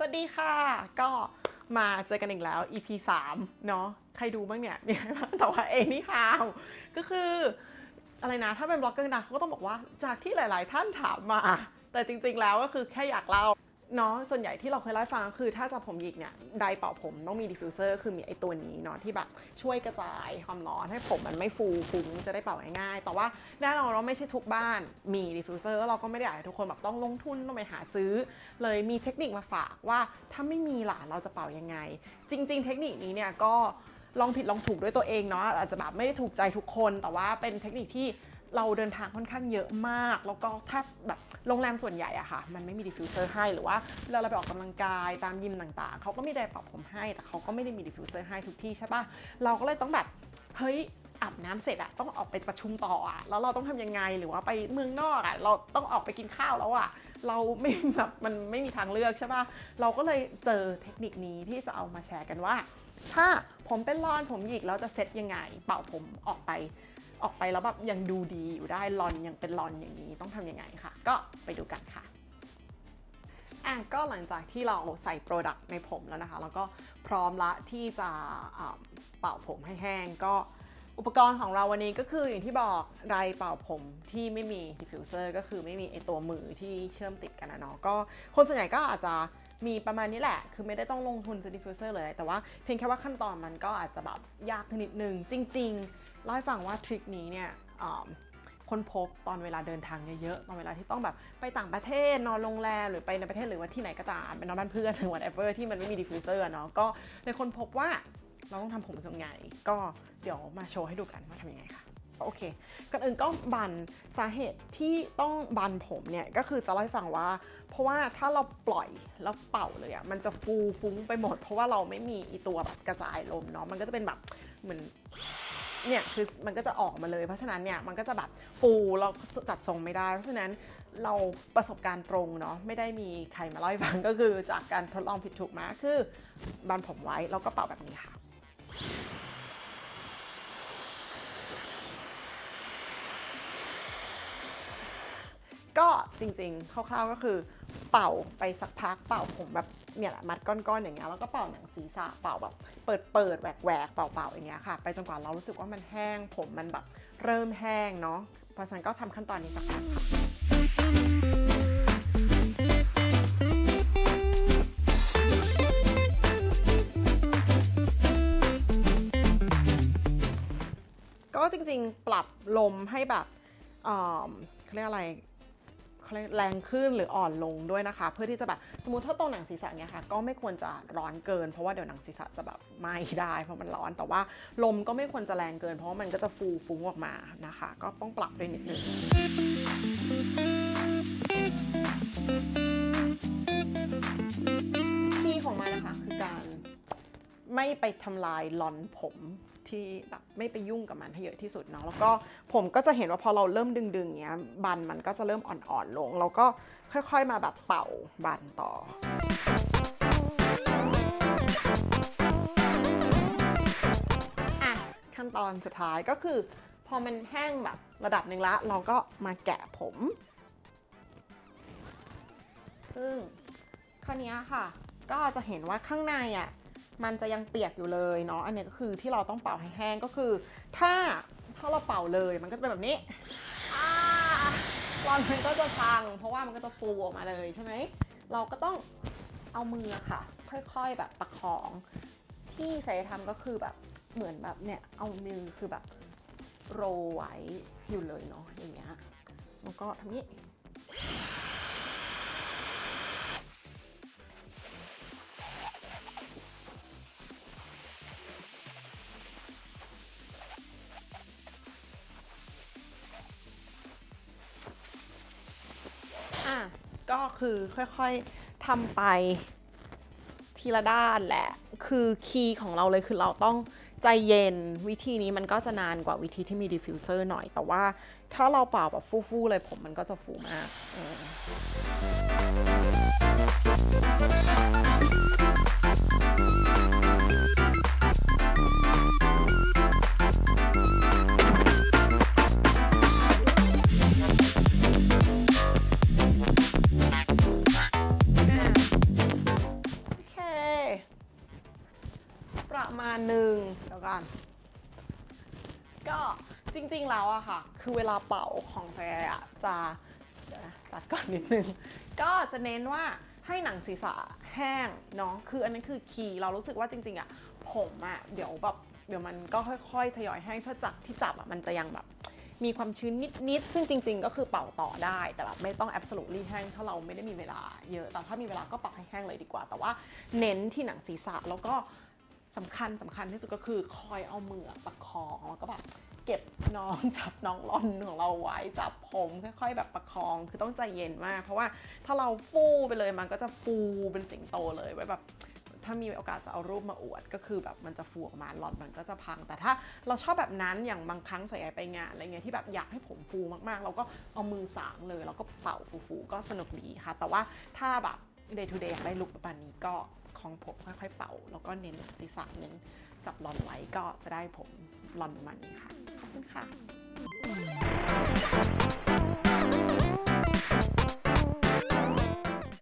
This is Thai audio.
สวัสดีค่ะ ก็มาเจอกันอีกแล้ว EP 3 เนาะใครดูบ้างเนี่ยเนี่ยแต่ว่าเอนี่ฮาวก็คืออะไรนะ ถ้าเป็นบล็อกเกอร์นะเขาก็ต้องบอกว่าจากที่หลาย ๆ ท่านถามมา แต่จริง ๆ แล้วก็คือแค่อยากเล่า เนาะส่วนใหญ่ที่เราเคยเล่าให้ฟังก็คือถ้าจะผมหยิกเนี่ยไดเป่าผมต้องมีดิฟฟิวเซอร์คือมีไอตัวนี้เนาะที่แบบช่วยกระจายความร้อนให้ผมมันไม่ฟูฟุ้งจะได้เป่าง่ายๆแต่ว่าแน่นอนเราไม่ใช่ทุกบ้านมีดิฟฟิวเซอร์เราก็ไม่ได้อยากให้ทุกคนแบบต้องลงทุนต้องไปหาซื้อ เลยมีเทคนิคมาฝากว่าถ้าไม่มีล่ะเราจะเป่ายังไง จริง ๆ เทคนิคนี้เนี่ยก็ลองผิดลองถูกด้วยตัวเองเนาะอาจจะแบบไม่ได้ถูกใจทุกคนแต่ว่าเป็นเทคนิคที่ เราเดินทางค่อนข้างเยอะมาก แล้วก็ถ้าแบบโรงแรมส่วนใหญ่อะค่ะ มันไม่มีดิฟฟิวเซอร์ให้ หรือว่าเวลาเราไปออกกำลังกายตามยิมต่างๆ เขาก็มีไดร์เป่าผมให้ แต่เขาก็ไม่ได้มีดิฟฟิวเซอร์ให้ทุกที่ใช่ปะเราก็เลยต้องแบบ เฮ้ยอาบน้ำเสร็จอะต้องออกไปประชุมต่ออะแล้วเราต้องทำยังไงหรือว่าไปเมืองนอกอะเราต้องออกไปกินข้าวแล้วอะเราไม่แบบมันไม่มีทางเลือกใช่ปะเราก็เลยเจอเทคนิคนี้ที่จะเอามาแชร์กันว่า ถ้าผมเป็นรอนผมหยิกแล้วจะเซ็ตยังไง เป่าผมออกไป ออกไปแล้วแบบยังดูดีอยู่ได้รอนยังเป็นรอนอย่างนี้ต้องทำยังไงค่ะ ก็ไปดูกันค่ะอะก็หลังจากที่เราใส่โปรดักต์ในผมแล้วนะคะ แล้วก็พร้อมละที่จะเป่าผมให้แห้ง ก็อุปกรณ์ของเราวันนี้ก็คืออย่างที่บอกไรเป่าผมที่ไม่มีดิฟฟิวเซอร์ก็คือไม่มีไอตัวมือที่เชื่อมติดกันนะเนาะก็คนส่วนใหญ่ก็อาจจะ มีประมาณนี้แหละ คือไม่ได้ต้องลงทุนซื้อดิฟฟิวเซอร์เลย แต่ว่าเพียงแค่ว่าขั้นตอนมันก็อาจจะแบบยากนิดนึง จริงๆเล่าให้ฟังว่าทริคนี้เนี่ยคนพบตอนเวลาเดินทางเยอะๆ ตอนเวลาที่ต้องแบบไปต่างประเทศนอนโรงแรมหรือไปในประเทศหรือว่าที่ไหนก็ตามไปนอนบ้านเพื่อนหรือ whatever ที่มันไม่มีดิฟฟิวเซอร์เนาะ ก็เลยคนพบว่าเราต้องทำผมทรงไง ก็เดี๋ยวมาโชว์ให้ดูกันว่าทำยังไงค่ะ โอเคก่อนอื่นก็บันสาเหตุที่ต้องบันผมเนี่ยก็คือจะเล่าให้ฟังว่า เพราะว่าถ้าเราปล่อยแล้วเป่าเลยอะ่ะมันจะฟูฟุ้งไปหมด เพราะว่าเราไม่มีอีตัวแบบกระจายลมเนาะมันก็จะเป็นแบบเหมือนเนี่ยคือมันก็จะออกมาเลยเพราะฉะนั้นเนี่ยมันก็จะแบบฟูเราจัดทรงไม่ได้ เพราะฉะนั้นเราประสบการณ์ตรงเนาะไม่ได้มีใครมาเล่าให้ฟังก็คือจากการทดลองผิดถูกมาคือบันผมไว้แล้วก็เป่าแบบนี้ค่ะ ก็จริงๆ คร่าวๆก็คือเป่าไปสักพักเป่าผมแบบเนี่ยแหละมัดก้อนๆอย่างเงี้ยแล้วก็เป่าหนังศีรษะเป่าแบบเปิดเปิดๆแหวกแหวกๆเป่าๆอย่างเงี้ยค่ะ ไปจนกว่าเรารู้สึกว่ามันแห้ง ผมมันแบบเริ่มแห้งเนาะเพราะฉะนั้นก็ทำขั้นตอนนี้สักพักก็จริงๆ ปรับลมให้แบบเขาเรียกอะไร แรงขึ้นหรืออ่อนลงด้วยนะคะ เพื่อที่จะแบบสมมติถ้าตรงหนังศีรษะเนี่ยค่ะ ก็ไม่ควรจะร้อนเกิน เพราะว่าเดี๋ยวหนังศีรษะจะแบบไหม้ได้เพราะมันร้อน แต่ว่าลมก็ไม่ควรจะแรงเกิน เพราะว่ามันก็จะฟูฟุ้งออกมานะคะ ก็ต้องปรับด้วยนิดนึงที่ของมันนะคะคือการ ไม่ไปทำลายลอนผมที่แบบไม่ไปยุ่งกับมันให้เยอะที่สุดเนาะแล้วก็ผมก็จะเห็นว่าพอเราเริ่มดึงๆอย่างเงี้ยบันมันก็จะเริ่มอ่อนๆลง แล้วก็ค่อยๆมาแบบเป่าบันต่ออะขั้นตอนสุดท้ายก็คือ พอมันแห้งแบบระดับหนึ่งละ เราก็มาแกะผม ซึ่งคราวนี้ค่ะ ก็จะเห็นว่าข้างในอะ มันจะยังเปียกอยู่เลยเนาะอันนี้ก็คือที่เราต้องเป่าให้แห้งก็คือ ถ้าถ้าเราเป่าเลยมันก็จะเป็นแบบนี้อ่ารอนมันก็จะพัง เพราะว่ามันก็จะฟูออกมาเลยใช่ไหมเราก็ต้องเอามือค่ะ ค่อยๆแบบประคองที่ใส่ทำก็คือแบบเหมือนแบบเนี่ยเอามือคือแบบโรลไว้อยู่เลยเนาะอย่างเงี้ยแล้วก็ทำนี้ คือค่อยๆทำไปทีละด้านแหละ คือคีย์ของเราเลยคือเราต้องใจเย็นวิธีนี้มันก็จะนานกว่าวิธีที่มีดิฟฟิวเซอร์หน่อย แต่ว่าถ้าเราเป่าแบบฟู่ๆเลยผมมันก็จะฟูมากาณหนึ่งเดี๋ยวกันก็จริงๆแล้วอะค่ะ คือเวลาเป่าของแฟร์อะจะเดี๋ยวนะตัดก่อนนิดนึง ก็จะเน้นว่าให้หนังศีรษะแห้งเนาะคืออันนั้นคือคีย์เรารู้สึกว่าจริงๆอะผมอะเดี๋ยวแบบเดี๋ยวมันก็ค่อยๆ ทยอยแห้งถ้าจับที่จับอะมันจะยังแบบมีความชื้นนิดๆ ซึ่งจริง ๆ ก็คือเป่าต่อได้ แต่แบบไม่ต้อง absolutely แห้งถ้าเราไม่ได้มีเวลาเยอะ แต่ถ้ามีเวลาก็เป่าให้แห้งเลยดีกว่า แต่ว่าเน้นที่หนังศีรษะแล้วก็ สำคัญสำคัญที่สุดก็คือคอยเอามือประคองแล้วก็แบบเก็บน้องจับน้องรอนของเราไว้จับผมค่อยๆ แบบประคองคือต้องใจเย็นมาก เพราะว่าถ้าเราฟูไปเลยมันก็จะฟูเป็นสิงโตเลยไว้แบบถ้ามีโอกาสจะเอารูปมาอวดก็คือแบบมันจะฟูออกมาหลอดมันก็จะพัง แต่ถ้าเราชอบแบบนั้นอย่างบางครั้งใส่ไปงานอะไรเงี้ยที่แบบอยากให้ผมฟูมากๆ เราก็เอามือสางเลย แล้วก็เป่าฟูๆก็สนุกดีค่ะ แต่ว่าถ้าแบบ day to day อยากได้ลุคประมาณนี้ก็ของผมค่อยๆเป่า แล้วก็เน้นศีรษะเน้นจับหลอนไว้ก็จะได้ผมหลอนมัณนี้ค่ะ ขอบคุณค่ะ